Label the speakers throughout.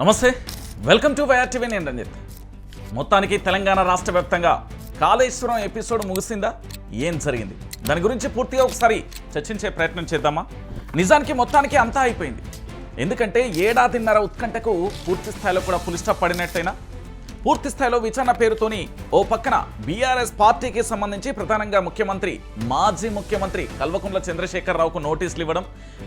Speaker 1: నమస్తే. Welcome to YR TV నేను రంజిత్. మొత్తానికి తెలంగాణ రాష్ట్ర వ్యాప్తంగా కాళేశ్వరం ఎపిసోడ్ ముగిసిందా? ఏం జరిగింది? దాని గురించి పూర్తిగా ఒకసారి చర్చించే ప్రయత్నం చేద్దామా? నిజానికి మొత్తానికి అంతా అయిపోయింది. ఎందుకంటే ఏడాదిన్నర ఉత్కంఠకు పూర్తి స్థాయిలో కూడా పులిస్టాప్ పడినట్టయినా పూర్తి స్థాయిలో విచారణ పేరుతోని ఓ పక్కన బీఆర్ఎస్ పార్టీకి సంబంధించి ప్రధానంగా ముఖ్యమంత్రి మాజీ ముఖ్యమంత్రి కల్వకుంట్ల చంద్రశేఖరరావుకు నోటీసులు ఇవ్వడం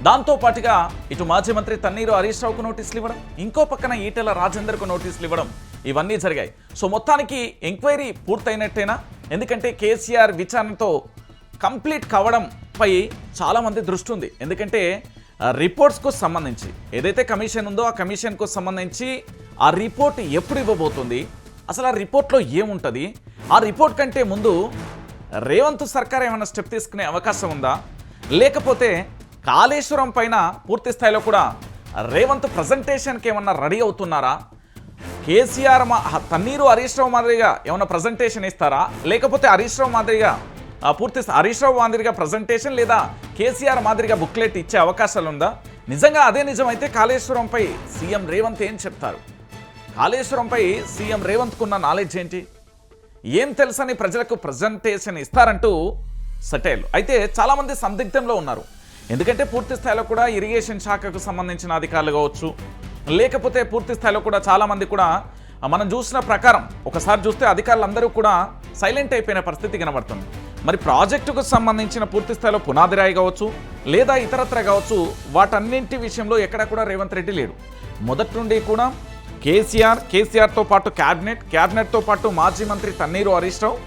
Speaker 1: దాంతో పాటుగా ఇటు మాజీ మంత్రి తన్నీరు హరీష్ రావుకు నోటీసులు ఇవ్వడం ఇంకో పక్కన ఈటెల రాజేందర్కు నోటీసులు ఇవ్వడం ఇవన్నీ జరిగాయి. సో మొత్తానికి ఎంక్వైరీ పూర్తయినట్టేనా? ఎందుకంటే కేసీఆర్ విచారణతో కంప్లీట్ కావడంపై చాలామంది దృష్టి ఉంది. ఎందుకంటే రిపోర్ట్స్కు సంబంధించి. ఏదైతే కమిషన్ ఉందో ఆ కమిషన్కు సంబంధించి ఆ రిపోర్ట్ ఎప్పుడు ఇవ్వబోతుంది? అసలు ఆ రిపోర్ట్లో ఏముంటుంది? ఆ రిపోర్ట్ కంటే ముందు రేవంత్ సర్కార్ ఏమైనా స్టెప్ తీసుకునే అవకాశం ఉందా? లేకపోతే కాళేశ్వరం పైన పూర్తి స్థాయిలో కూడా రేవంత్ ప్రజెంటేషన్కి ఏమన్నా రెడీ అవుతున్నారా? కేసీఆర్ మా తన్నీరు హరీష్ రావు మాదిరిగా ఏమైనా ప్రజెంటేషన్ ఇస్తారా? లేకపోతే హరీష్ రావు మాదిరిగా పూర్తి హరీష్ రావు మాదిరిగా ప్రజెంటేషన్ లేదా కేసీఆర్ మాదిరిగా బుక్లెట్ ఇచ్చే అవకాశాలు ఉందా నిజంగా అదే నిజమైతే కాళేశ్వరంపై సీఎం రేవంత్ ఏం చెప్తారు? కాళేశ్వరంపై సీఎం రేవంత్కున్న నాలెడ్జ్ ఏంటి? ఏం తెలుసని ప్రజలకు ప్రజెంటేషన్ ఇస్తారంటూ సెటైల్. అయితే చాలామంది సందిగ్ధంలో ఉన్నారు. ఎందుకంటే పూర్తి స్థాయిలో కూడా ఇరిగేషన్ శాఖకు సంబంధించిన అధికారులు కావచ్చు లేకపోతే పూర్తి స్థాయిలో కూడా చాలామంది కూడా మనం చూసిన ప్రకారం ఒకసారి చూస్తే అధికారులందరూ కూడా సైలెంట్ అయిపోయిన పరిస్థితి కనబడుతుంది. మరి ప్రాజెక్టుకు సంబంధించిన పూర్తి స్థాయిలో పునాది రాయి కావచ్చు లేదా ఇతరత్ర కావచ్చు వాటన్నింటి విషయంలో ఎక్కడ కూడా రేవంత్ రెడ్డి లేడు. మొదటి నుండి కూడా కేసీఆర్ కేసీఆర్తో పాటు క్యాబినెట్ క్యాబినెట్తో పాటు మాజీ మంత్రి తన్నీరు హరీష్ రావు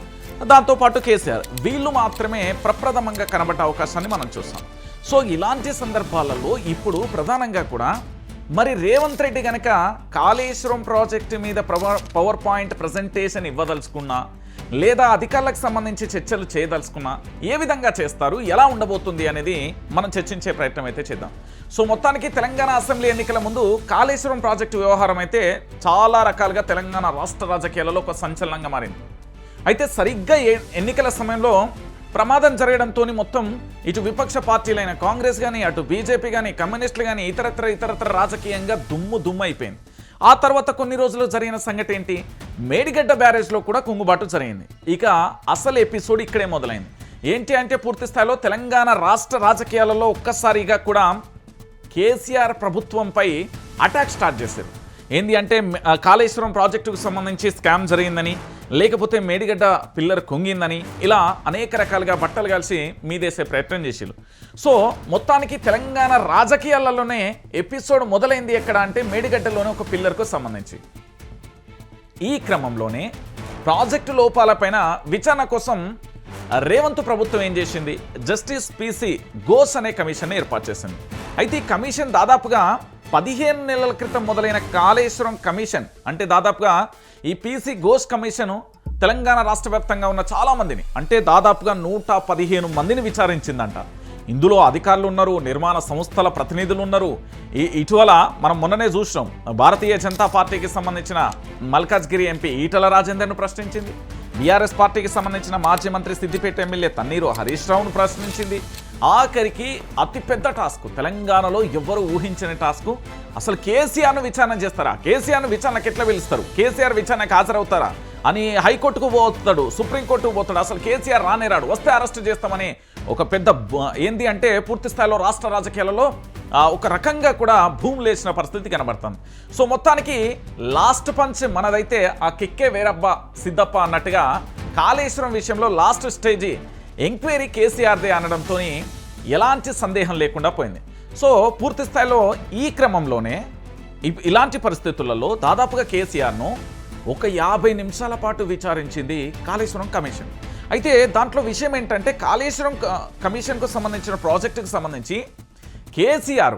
Speaker 1: దాంతోపాటు కేసీఆర్. వీళ్ళు మాత్రమే ప్రప్రథమంగా కనబడ్డ అవకాశాన్ని మనం చూస్తాం. సో ఇలాంటి సందర్భాలలో ఇప్పుడు ప్రధానంగా కూడా మరి రేవంత్ రెడ్డి కనుక కాళేశ్వరం ప్రాజెక్టు మీద పవర్ పాయింట్ ప్రజెంటేషన్ ఇవ్వదలుచుకున్నా లేదా అధికారులకు సంబంధించి చర్చలు చేయదలుచుకున్నా ఏ విధంగా చేస్తారు ఎలా ఉండబోతుంది అనేది మనం చర్చించే ప్రయత్నం అయితే చేద్దాం. సో మొత్తానికి తెలంగాణ అసెంబ్లీ ఎన్నికల ముందు కాళేశ్వరం ప్రాజెక్టు వ్యవహారం అయితే చాలా రకాలుగా తెలంగాణ రాష్ట్ర రాజకీయాలలో ఒక సంచలనంగా మారింది. అయితే సరిగ్గా ఎన్నికల సమయంలో ప్రమాదం జరగడంతో మొత్తం ఇటు విపక్ష పార్టీలైన కాంగ్రెస్ కానీ అటు బీజేపీ కానీ కమ్యూనిస్టులు కానీ ఇతరత్ర ఇతరత్ర రాజకీయంగా దుమ్ము దుమ్ము అయిపోయింది ఆ తర్వాత కొన్ని రోజులు జరిగిన సంగతి ఏంటి? మేడిగడ్డ బ్యారేజ్లో కూడా కుంగుబాటు జరిగింది. ఇక అసలు ఎపిసోడ్ ఇక్కడే మొదలైంది. ఏంటి అంటే పూర్తి స్థాయిలో తెలంగాణ రాష్ట్ర రాజకీయాలలో ఒక్కసారిగా కూడా కేసీఆర్ ప్రభుత్వంపై అటాక్ స్టార్ట్ చేశారు. ఏంది అంటే కాళేశ్వరం ప్రాజెక్టుకు సంబంధించి స్కామ్ జరిగిందని లేకపోతే మేడిగడ్డ పిల్లర్ కుంగిందని ఇలా అనేక రకాలుగా బట్టలు కలిసి మీదేసే ప్రయత్నం చేసిరు సో మొత్తానికి తెలంగాణ రాజకీయాలలోనే ఎపిసోడ్ మొదలైంది ఎక్కడ అంటే మేడిగడ్డలోనే ఒక పిల్లర్కు సంబంధించి. ఈ క్రమంలోనే ప్రాజెక్టు లోపాలపైన విచారణ కోసం రేవంత్ ప్రభుత్వం ఏం చేసింది? జస్టిస్ పిసి ఘోష్ అనే కమిషన్ ఏర్పాటు చేసింది. అయితే ఈ కమిషన్ దాదాపుగా పదిహేను నెలల క్రితం మొదలైన కాళేశ్వరం కమిషన్ అంటే దాదాపుగా ఈ పిసి ఘోష్ కమిషన్ తెలంగాణ రాష్ట్ర వ్యాప్తంగా ఉన్న చాలా మందిని అంటే దాదాపుగా నూట పదిహేను మందిని విచారించిందంట. ఇందులో అధికారులు ఉన్నారు నిర్మాణ సంస్థల ప్రతినిధులు ఉన్నారు. ఈ ఇటీవల మనం మొన్ననే చూసినాం భారతీయ జనతా పార్టీకి సంబంధించిన మల్కాజ్గిరి ఎంపీ ఈటల రాజేందర్ను ప్రశ్నించింది. బీఆర్ఎస్ పార్టీకి సంబంధించిన మాజీ మంత్రి సిద్దిపేట ఎమ్మెల్యే తన్నీరు హరీష్ రావును ప్రశ్నించింది. ఆఖరికి అతిపెద్ద టాస్క్ తెలంగాణలో ఎవ్వరు ఊహించని టాస్క్. అసలు కేసీఆర్ను విచారణ చేస్తారా? కేసీఆర్ను విచారణకు ఎట్లా పిలుస్తారు? కేసీఆర్ విచారణకు హాజరవుతారా? అని హైకోర్టుకు పోతాడు సుప్రీంకోర్టుకు పోతాడు అసలు కేసీఆర్ రానే రాడు. వస్తే అరెస్ట్ చేస్తామని ఒక పెద్ద ఏంది అంటే పూర్తి స్థాయిలో రాష్ట్ర రాజకీయాలలో ఒక రకంగా కూడా భూమి లేచిన పరిస్థితి కనబడుతుంది. సో మొత్తానికి లాస్ట్ పంచ్ మనదైతే ఆ కిక్కే వేరబ్బా సిద్ధప్ప అన్నట్టుగా కాళేశ్వరం విషయంలో లాస్ట్ స్టేజీ ఎంక్వైరీ కేసీఆర్దే అనడంతో ఎలాంటి సందేహం లేకుండా పోయింది. సో పూర్తి స్థాయిలో ఈ క్రమంలోనే ఇలాంటి పరిస్థితులలో దాదాపుగా కేసీఆర్ను ఒక యాభై నిమిషాల పాటు విచారించింది కాళేశ్వరం కమిషన్. అయితే దాంట్లో విషయం ఏంటంటే కాళేశ్వరం క- కమిషన్కు సంబంధించిన ప్రాజెక్టుకు సంబంధించి కేసీఆర్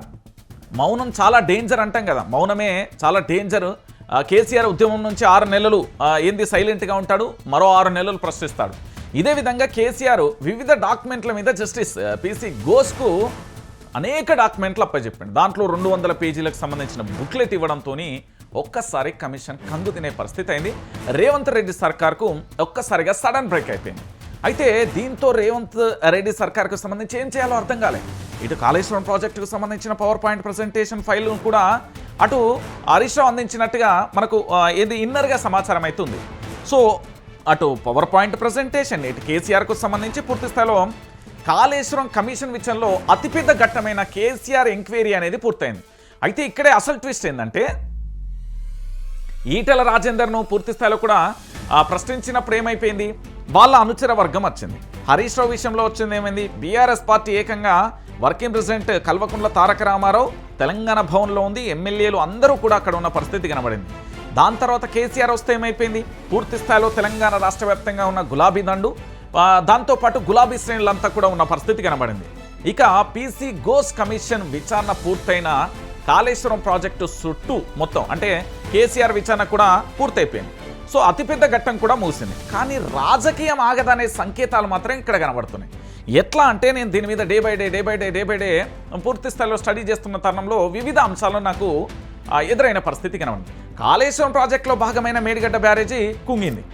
Speaker 1: మౌనం చాలా డేంజర్ అంటాం కదా. మౌనమే చాలా డేంజర్. కేసీఆర్ ఉద్యమం నుంచి ఆరు నెలలు ఏంది సైలెంట్గా ఉంటాడు మరో ఆరు నెలలు ప్రశ్నిస్తాడు. ఇదే విధంగా కేసీఆర్ వివిధ డాక్యుమెంట్ల మీద జస్టిస్ పిసి ఘోష్కు అనేక డాక్యుమెంట్లు అప్పచెప్పాడు. దాంట్లో రెండు వందల పేజీలకు సంబంధించిన బుక్లెట్ ఇవ్వడంతో ఒక్కసారి కమిషన్ కందు తినే పరిస్థితి అయింది. రేవంత్ రెడ్డి సర్కార్కు ఒక్కసారిగా సడన్ బ్రేక్ అయిపోయింది. అయితే దీంతో రేవంత్ రెడ్డి సర్కార్కు సంబంధించి ఏం చేయాలో అర్థం కాలేదు ఇటు కాళేశ్వరం ప్రాజెక్టుకు సంబంధించిన పవర్ పాయింట్ ప్రజెంటేషన్ ఫైల్ కూడా అటు హరీష్ అందించినట్టుగా మనకు ఆ, ఏది ఇన్నర్గా సమాచారం అవుతుంది సో అటు పవర్ పాయింట్ ప్రజెంటేషన్ ఇటు కేసీఆర్కు సంబంధించి పూర్తి స్థాయిలో కాళేశ్వరం కమిషన్ విషయంలో అతిపెద్ద ఘట్టమైన కేసీఆర్ ఎంక్వైరీ అనేది పూర్తయింది. అయితే ఇక్కడే అసలు ట్విస్ట్ ఏంటంటే ఈటెల రాజేందర్ను పూర్తి స్థాయిలో కూడా ప్రశ్నించినప్పుడు ఏమైపోయింది? వాళ్ళ అనుచర వర్గం వచ్చింది. హరీష్ రావు విషయంలో వచ్చింది ఏమైంది? బీఆర్ఎస్ పార్టీ ఏకంగా వర్కింగ్ ప్రెసిడెంట్ కల్వకుంట్ల తారక రామారావు తెలంగాణ భవన్లో ఉంది. ఎమ్మెల్యేలు అందరూ కూడా అక్కడ ఉన్న పరిస్థితి కనబడింది. దాని తర్వాత కేసీఆర్ వస్తే ఏమైపోయింది? పూర్తి స్థాయిలో తెలంగాణ రాష్ట్ర వ్యాప్తంగా ఉన్న గులాబీ దండు దాంతోపాటు గులాబీ శ్రేణులంతా కూడా ఉన్న పరిస్థితి కనబడింది. ఇక పీసీ గోస్ కమిషన్ విచారణ పూర్తయిన కాళేశ్వరం ప్రాజెక్టు చుట్టూ మొత్తం అంటే కేసీఆర్ విచారణ కూడా పూర్తయిపోయింది. సో అతిపెద్ద ఘట్టం కూడా మూసింది కానీ రాజకీయం ఆగదనే సంకేతాలు మాత్రం ఇక్కడ కనబడుతున్నాయి. ఎట్లా అంటే నేను దీని మీద day by day day by day day by day పూర్తి స్థాయిలో స్టడీ చేస్తున్న తరుణంలో వివిధ అంశాలు నాకు ఎదురైన పరిస్థితి కనబడింది. కాళేశ్వరం ప్రాజెక్టులో భాగమైన మేడిగడ్డ బ్యారేజీ కుంగింది.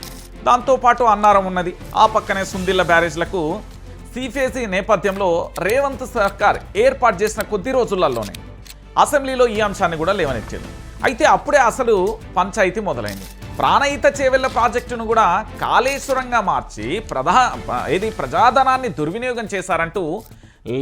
Speaker 1: దాంతోపాటు అన్నారం ఉన్నది. ఆ పక్కనే సుందిల్ల బ్యారేజ్లకు సీఫేసీ నేపథ్యంలో రేవంత్ సర్కార్ ఏర్పాటు చేసిన కొద్ది రోజులలోనే. అసెంబ్లీలో ఈ అంశాన్ని కూడా లేవనెచ్చింది అయితే అప్పుడే అసలు పంచాయతీ మొదలైంది. ప్రాణహిత చేవెళ్ళ ప్రాజెక్టును కూడా కాళేశ్వరంగా మార్చి ప్రధా ఏది ప్రజాధనాన్ని దుర్వినియోగం చేశారంటూ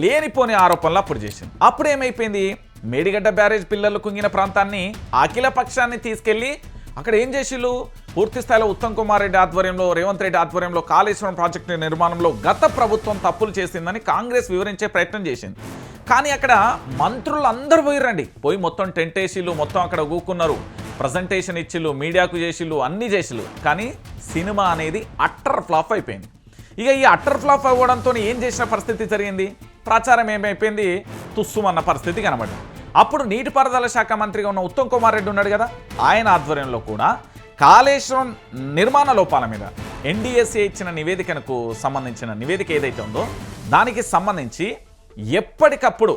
Speaker 1: లేనిపోని ఆరోపణలు అప్పుడు చేసింది. అప్పుడు ఏమైపోయింది? మేడిగడ్డ బ్యారేజ్ పిల్లలు కుంగిన ప్రాంతాన్ని అఖిల పక్షాన్ని తీసుకెళ్ళి అక్కడ ఏం చేసిళ్ళు? పూర్తి స్థాయిలో ఉత్తమ్ కుమార్ రెడ్డి ఆధ్వర్యంలో రేవంత్ రెడ్డి ఆధ్వర్యంలో కాళేశ్వరం ప్రాజెక్టు నిర్మాణంలో గత ప్రభుత్వం తప్పులు చేసిందని కాంగ్రెస్ వివరించే ప్రయత్నం చేసింది. కానీ అక్కడ మంత్రులు అందరూ పోయిరండి పోయి మొత్తం టెంట్ వేసిళ్ళు మొత్తం అక్కడ ఊకున్నారు. ప్రజెంటేషన్ ఇచ్చిళ్ళు మీడియాకు చేసిళ్ళు అన్నీ చేసిళ్ళు. కానీ సినిమా అనేది అట్టర్ ఫ్లాప్ అయిపోయింది. ఇక ఈ అట్టర్ ఫ్లాప్ అవ్వడంతో ఏం చేసిన పరిస్థితి జరిగింది? ప్రచారం ఏమైపోయింది? తుస్సుమన్న పరిస్థితి కనబడింది. అప్పుడు నీటిపారుదల శాఖ మంత్రిగా ఉన్న ఉత్తమ్ కుమార్ రెడ్డి ఉన్నాడు కదా? ఆయన ఆధ్వర్యంలో కూడా కాళేశ్వరం నిర్మాణ లోపాల మీద ఎన్డీఎస్ఏ ఇచ్చిన నివేదికకు సంబంధించిన నివేదిక ఏదైతే ఉందో దానికి సంబంధించి ఎప్పటికప్పుడు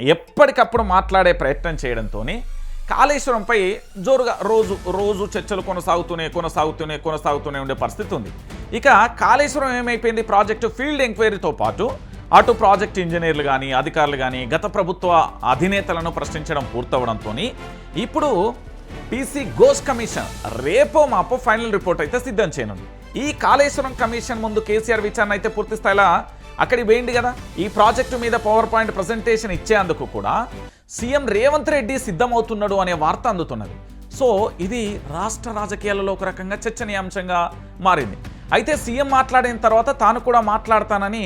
Speaker 1: ఎప్పటికప్పుడు మాట్లాడే ప్రయత్నం చేయడంతో కాళేశ్వరంపై జోరుగా రోజు రోజు చర్చలు కొనసాగుతూనే కొనసాగుతూనే కొనసాగుతూనే ఉండే పరిస్థితి ఉంది. ఇక కాళేశ్వరం ఏమైపోయింది? ప్రాజెక్టు ఫీల్డ్ ఎంక్వైరీతో పాటు అటు ప్రాజెక్ట్ ఇంజనీర్లు కానీ అధికారులు కానీ గత ప్రభుత్వ అధినేతలను ప్రశ్నించడం పూర్తవడంతో ఇప్పుడు పీసీ గోస్ కమిషన్ రేపో మాపో ఫైనల్ రిపోర్ట్ అయితే సిద్ధం చేయనుంది. ఈ కాళేశ్వరం కమిషన్ ముందు కేసీఆర్ విచారణ అయితే పూర్తి స్థాయిలో అక్కడికి పోయింది కదా. ఈ ప్రాజెక్టు మీద పవర్ పాయింట్ ప్రజెంటేషన్ ఇచ్చేందుకు కూడా సీఎం రేవంత్ రెడ్డి సిద్ధమవుతున్నాడు అనే వార్త అందుతున్నది. సో ఇది రాష్ట్ర రాజకీయాలలో ఒక రకంగా చర్చనీయాంశంగా మారింది. అయితే సీఎం మాట్లాడిన తర్వాత తాను కూడా మాట్లాడతానని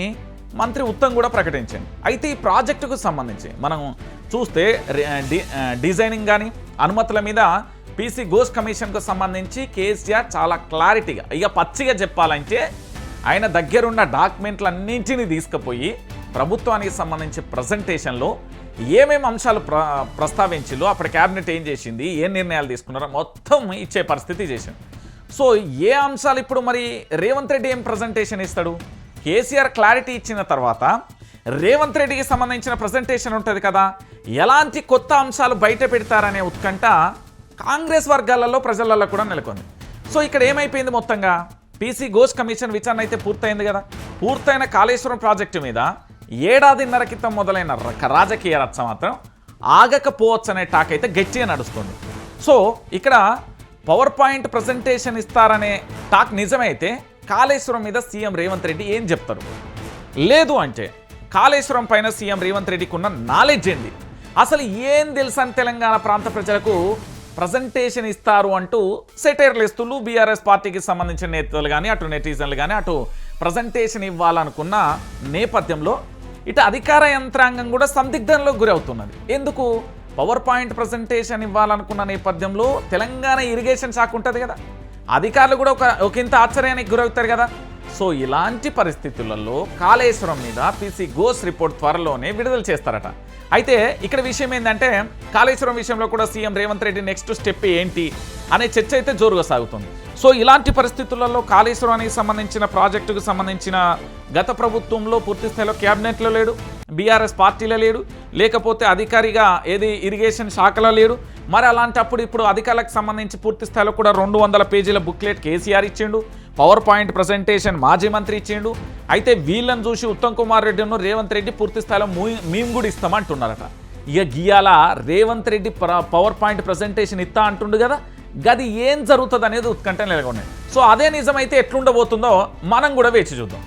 Speaker 1: మంత్రి ఉత్తమ్ కూడా ప్రకటించింది. అయితే ఈ ప్రాజెక్టుకు సంబంధించి మనం చూస్తే డిజైనింగ్ కానీ అనుమతుల మీద పీసీ గోస్ కమిషన్కు సంబంధించి కేసీఆర్ చాలా క్లారిటీగా ఇక పచ్చిగా చెప్పాలంటే ఆయన దగ్గరున్న డాక్యుమెంట్లన్నింటినీ తీసుకుపోయి ప్రభుత్వానికి సంబంధించి ప్రజెంటేషన్లో ఏమేమి అంశాలు ప్ర ప్రస్తావించిందో అప్పుడు క్యాబినెట్ ఏం చేసింది ఏ నిర్ణయాలు తీసుకున్నారో మొత్తం ఇచ్చే పరిస్థితి చేసింది. సో ఏ అంశాలు ఇప్పుడు మరి రేవంత్ రెడ్డి ఏం ప్రజెంటేషన్ ఇస్తాడు? కేసీఆర్ క్లారిటీ ఇచ్చిన తర్వాత రేవంత్ రెడ్డికి సంబంధించిన ప్రజెంటేషన్ ఉంటుంది కదా ఎలాంటి కొత్త అంశాలు బయట పెడతారనే ఉత్కంఠ కాంగ్రెస్ వర్గాలలో ప్రజలలో కూడా నెలకొంది. సో ఇక్కడ ఏమైపోయింది మొత్తంగా? పీసీ ఘోష్ కమిషన్ విచారణ అయితే పూర్తయింది కదా. పూర్తయిన కాళేశ్వరం ప్రాజెక్టు మీద ఏడాదిన్నర క్రితం మొదలైన ర- రాజకీయ రచ్చ మాత్రం ఆగకపోవచ్చు అనే టాక్ అయితే గట్టిగా నడుస్తుంది. సో ఇక్కడ పవర్ పాయింట్ ప్రజెంటేషన్ ఇస్తారనే టాక్ నిజమైతే కాళేశ్వరం మీద సీఎం రేవంత్ రెడ్డి ఏం చెప్తారు? లేదు అంటే కాళేశ్వరం పైన సీఎం రేవంత్ రెడ్డికి ఉన్న నాలెడ్జ్ ఏంది? అసలు ఏం తెలుసని తెలంగాణ ప్రాంత ప్రజలకు ప్రజెంటేషన్ ఇస్తారు అంటూ సెటైర్లిస్తులు బీఆర్ఎస్ పార్టీకి సంబంధించిన నేతలు కానీ అటు నెటిజన్లు కానీ అటు ప్రజెంటేషన్ ఇవ్వాలనుకున్న నేపథ్యంలో ఇటు అధికార యంత్రాంగం కూడా సందిగ్ధంలో గురవుతున్నది. ఎందుకు? పవర్ పాయింట్ ప్రజెంటేషన్ ఇవ్వాలనుకున్న నేపథ్యంలో తెలంగాణ ఇరిగేషన్ శాఖ ఉంటుంది కదా. అధికారులు కూడా ఒక ఒకంత ఆశ్చర్యానికి గురవుతారు కదా. సో ఇలాంటి పరిస్థితులలో కాళేశ్వరం మీద పీసీ గోస్ రిపోర్ట్ త్వరలోనే విడుదల చేస్తారట. అయితే ఇక్కడ విషయం ఏంటంటే కాళేశ్వరం విషయంలో కూడా CM Revanth Reddy next step ఏంటి అనే చర్చ అయితే జోరుగా సాగుతుంది. సో ఇలాంటి పరిస్థితులలో కాళేశ్వరానికి సంబంధించిన ప్రాజెక్టుకు సంబంధించిన గత ప్రభుత్వంలో పూర్తి స్థాయిలో క్యాబినెట్లో లేడు బీఆర్ఎస్ పార్టీలో లేడు లేకపోతే అధికారిగా ఏది ఇరిగేషన్ శాఖలో లేడు. మరి అలాంటప్పుడు ఇప్పుడు అధికారులకు సంబంధించి పూర్తి స్థాయిలో కూడా రెండు వందల పేజీల బుక్లెట్ కేసీఆర్ ఇచ్చిండు పవర్ పాయింట్ ప్రజెంటేషన్ మాజీ మంత్రి ఇచ్చిండు అయితే వీళ్ళని చూసి ఉత్తమ్ కుమార్ రెడ్డిను రేవంత్ రెడ్డి పూర్తి స్థాయిలో మేము కూడా ఇస్తామంటున్నారట. ఇక గీయాల Revanth Reddy PowerPoint presentation ఇస్తా అంటుండు కదా గది ఏం జరుగుతుంది అనేది ఉత్కంఠ నెలకొన్నాయి సో అదే నిజమైతే ఎట్లుండబోతుందో మనం కూడా వేచి చూద్దాం.